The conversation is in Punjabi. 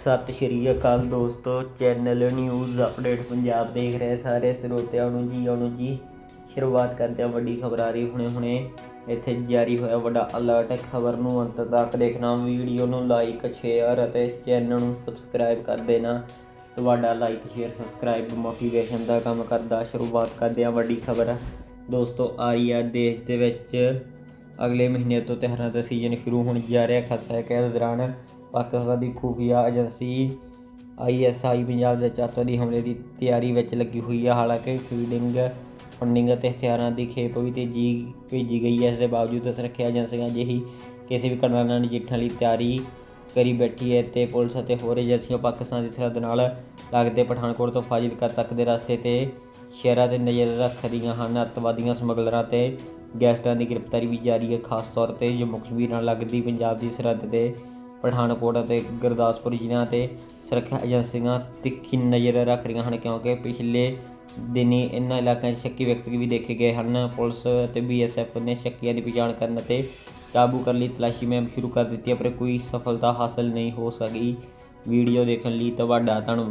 ਸਤਿ ਸ਼੍ਰੀ ਅਕਾਲ ਦੋਸਤੋ, ਚੈਨਲ ਨਿਊਜ਼ ਅਪਡੇਟ ਪੰਜਾਬ ਦੇਖ ਰਹੇ ਸਾਰੇ ਸਰੋਤਿਆਂ ਨੂੰ ਜੀ ਆਉਣ ਜੀ। ਸ਼ੁਰੂਆਤ ਕਰਦੇ ਹਾਂ ਵੱਡੀ ਖਬਰ ਆ ਰਹੀ ਹੁਣੇ ਹੁਣੇ। ਇੱਥੇ ਜਾਰੀ ਹੋਇਆ ਵੱਡਾ ਅਲਰਟ ਖਬਰ ਨੂੰ ਅੰਤ ਤੱਕ ਦੇਖਣਾ, ਵੀਡੀਓ ਨੂੰ ਲਾਈਕ ਸ਼ੇਅਰ ਅਤੇ ਚੈਨਲ ਨੂੰ ਸਬਸਕ੍ਰਾਈਬ ਕਰ ਦੇਣਾ। ਤੁਹਾਡਾ ਲਾਈਕ ਸ਼ੇਅਰ ਸਬਸਕ੍ਰਾਈਬ ਮੋਟੀਵੇਸ਼ਨ ਦਾ ਕੰਮ ਕਰਦਾ। ਸ਼ੁਰੂਆਤ ਕਰਦੇ ਹਾਂ ਵੱਡੀ ਖਬਰ। ਦੋਸਤੋ ਆ ਰਹੀ ਹੈ ਦੇਸ਼ ਦੇ ਵਿੱਚ ਅਗਲੇ ਮਹੀਨੇ ਤੋਂ ਤਿਉਹਾਰਾਂ ਦਾ ਸੀਜ਼ਨ ਸ਼ੁਰੂ ਹੋਣ ਜਾ ਰਿਹਾ। ਖਾਸਾ ਕਿ ਇਸ ਦੌਰਾਨ ਪਾਕਿਸਤਾਨ ਦੀ ਖੂਫੀਆ ਏਜੰਸੀ ਆਈਐਸਆਈ ਪੰਜਾਬ ਦੇ ਚਾਤਵਾਦੀ ਹਮਲੇ ਦੀ ਤਿਆਰੀ ਵਿੱਚ ਲੱਗੀ ਹੋਈ ਹੈ ਹਾਲਾਂਕਿ ਫੀਡਿੰਗ, ਫੰਡਿੰਗ ਅਤੇ ਹਥਿਆਰਾਂ ਦੀ ਖੇਪ ਵੀ ਤੇਜ਼ੀ ਭੇਜੀ ਗਈ ਹੈ। ਇਸ ਦੇ ਬਾਵਜੂਦ ਸੁਰੱਖਿਆ ਏਜੰਸੀਆਂ ਅਜਿਹੀ ਕਿਸੇ ਵੀ ਘਟਨਾ ਨਾਲ ਨਜਿੱਠਣ ਲਈ ਤਿਆਰੀ ਕਰੀ ਬੈਠੀ ਹੈ ਤੇ ਪੁਲਿਸ ਅਤੇ ਹੋਰ ਏਜੰਸੀਆਂ ਪਾਕਿਸਤਾਨ ਦੀ ਸਰਹੱਦ ਨਾਲ ਲੱਗਦੇ ਪਠਾਨਕੋਟ ਤੋਂ ਫਾਜ਼ਿਲਕਾ ਤੱਕ ਦੇ ਰਸਤੇ ਤੇ ਸ਼ਹਿਰਾਂ ਤੇ ਨਜ਼ਰ ਰੱਖ ਰਹੀਆਂ ਹਨ। ਅੱਤਵਾਦੀਆਂ, ਸਮਗਲਰਾਂ ਤੇ ਗੈਂਗਸਟਰਾਂ ਦੀ ਗ੍ਰਿਫਤਾਰੀ ਵੀ ਜਾਰੀ ਹੈ। ਖਾਸ ਤੌਰ ਤੇ ਜੰਮੂ ਕਸ਼ਮੀਰ ਨਾਲ ਲੱਗਦੀ ਪੰਜਾਬ ਦੀ ਸਰਹੱਦ ਤੇ ਪਠਾਨਕੋਟ ਅਤੇ ਗੁਰਦਾਸਪੁਰ ਜ਼ਿਲ੍ਹਿਆਂ ਤੇ ਸੁਰੱਖਿਆ ਏਜੰਸੀਆਂ ਤਿੱਖੀ ਨਜ਼ਰ ਰੱਖ ਰਹੀਆਂ ਹਨ ਕਿਉਂਕਿ ਪਿਛਲੇ ਦਿਨੀ ਇਨ੍ਹਾਂ ਇਲਾਕਿਆਂ 'ਚ ਸ਼ੱਕੀ ਵਿਅਕਤੀ ਵੀ ਦੇਖੇ ਗਏ ਹਨ। ਪੁਲਿਸ ਅਤੇ ਬੀਐਸਐਫ ਨੇ ਸ਼ੱਕੀਆਂ ਦੀ ਪਛਾਣ ਕਰਨ ਅਤੇ ਕਾਬੂ ਕਰਨ ਲਈ ਤਲਾਸ਼ੀ ਮੁਹਿੰਮ ਸ਼ੁਰੂ ਕਰ ਦਿੱਤੀ ਹੈ, ਪਰ ਕੋਈ ਸਫਲਤਾ ਹਾਸਲ ਨਹੀਂ ਹੋ ਸਕੀ। ਵੀਡੀਓ ਦੇਖਣ ਲਈ ਤੁਹਾਡਾ ਧੰਨਵਾਦ।